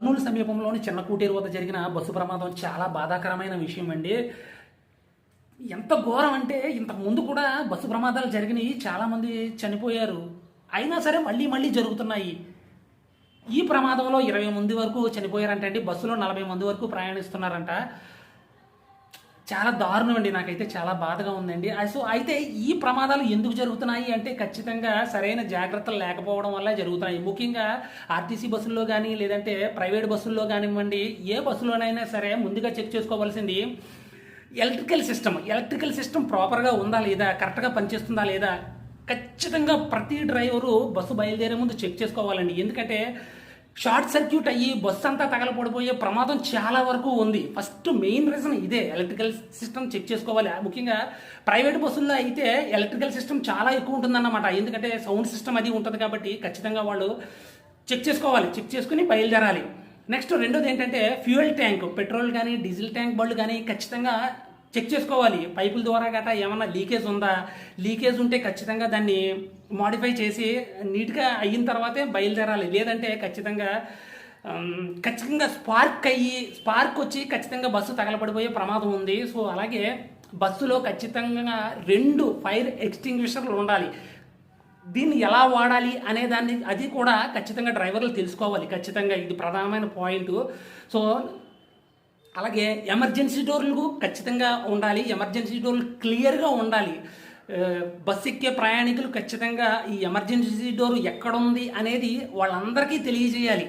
కర్నూలు సమీపంలోని చిన్న కూటేరు వద్ద జరిగిన బస్సు ప్రమాదం చాలా బాధాకరమైన విషయం అండి. ఎంత ఘోరం అంటే ఇంతకు ముందు కూడా బస్సు ప్రమాదాలు జరిగినాయి చాలామంది చనిపోయారు. అయినా సరే మళ్ళీ మళ్ళీ జరుగుతున్నాయి. ఈ ప్రమాదంలో ఇరవై మంది వరకు చనిపోయారంట అండి బస్సులో నలభై మంది వరకు ప్రయాణిస్తున్నారంట. చాలా దారుణం అండి నాకైతే చాలా బాధగా ఉందండి. సో అయితే ఈ ప్రమాదాలు ఎందుకు జరుగుతున్నాయి అంటే ఖచ్చితంగా సరైన జాగ్రత్తలు లేకపోవడం వల్ల జరుగుతున్నాయి. ముఖ్యంగా ఆర్టీసీ బస్సుల్లో కానీ లేదంటే ప్రైవేట్ బస్సుల్లో కానివ్వండి ఏ బస్సులోనైనా సరే ముందుగా చెక్ చేసుకోవాల్సింది ఎలక్ట్రికల్ సిస్టమ్. ఎలక్ట్రికల్ సిస్టమ్ ప్రాపర్గా ఉందా లేదా కరెక్ట్గా పనిచేస్తుందా లేదా ఖచ్చితంగా ప్రతి డ్రైవరు బస్సు బయలుదేరే ముందు చెక్ చేసుకోవాలండి. ఎందుకంటే షార్ట్ సర్క్యూట్ అయ్యి బస్సు అంతా తగలపడిపోయే ప్రమాదం చాలా వరకు ఉంది. ఫస్ట్ మెయిన్ రీజన్ ఇదే. ఎలక్ట్రికల్ సిస్టమ్ చెక్ చేసుకోవాలి. ముఖ్యంగా ప్రైవేట్ బస్సుల్లో అయితే ఎలక్ట్రికల్ సిస్టమ్ చాలా ఎక్కువ ఉంటుందన్నమాట. ఎందుకంటే సౌండ్ సిస్టమ్ అది ఉంటుంది కాబట్టి ఖచ్చితంగా వాళ్ళు చెక్ చేసుకోవాలి. చెక్ చేసుకుని బయలుదేరాలి. నెక్స్ట్ రెండోది ఏంటంటే ఫ్యూయల్ ట్యాంక్. పెట్రోల్ కానీ డీజిల్ ట్యాంక్ బళ్ళు కానీ ఖచ్చితంగా చెక్ చేసుకోవాలి. పైపుల ద్వారా గట్రా ఏమైనా లీకేజ్ ఉందా? లీకేజ్ ఉంటే ఖచ్చితంగా దాన్ని మాడిఫై చేసి నీట్గా అయిన తర్వాతే బయలుదేరాలి. లేదంటే ఖచ్చితంగా ఖచ్చితంగా స్పార్క్ అయ్యి స్పార్క్ వచ్చి ఖచ్చితంగా బస్సు తగలబడిపోయే ప్రమాదం ఉంది. సో అలాగే బస్సులో ఖచ్చితంగా రెండు ఫైర్ ఎక్స్టింగ్విషర్లు ఉండాలి. దీన్ని ఎలా వాడాలి అనే దాన్ని అది కూడా ఖచ్చితంగా డ్రైవర్లు తెలుసుకోవాలి. ఖచ్చితంగా ఇది ప్రధానమైన పాయింట్. సో అలాగే ఎమర్జెన్సీ డోర్లు ఖచ్చితంగా ఉండాలి. ఎమర్జెన్సీ డోర్లు క్లియర్గా ఉండాలి. బస్సు ఎక్కే ప్రయాణికులు ఖచ్చితంగా ఈ ఎమర్జెన్సీ డోర్ ఎక్కడుంది అనేది వాళ్ళందరికీ తెలియజేయాలి.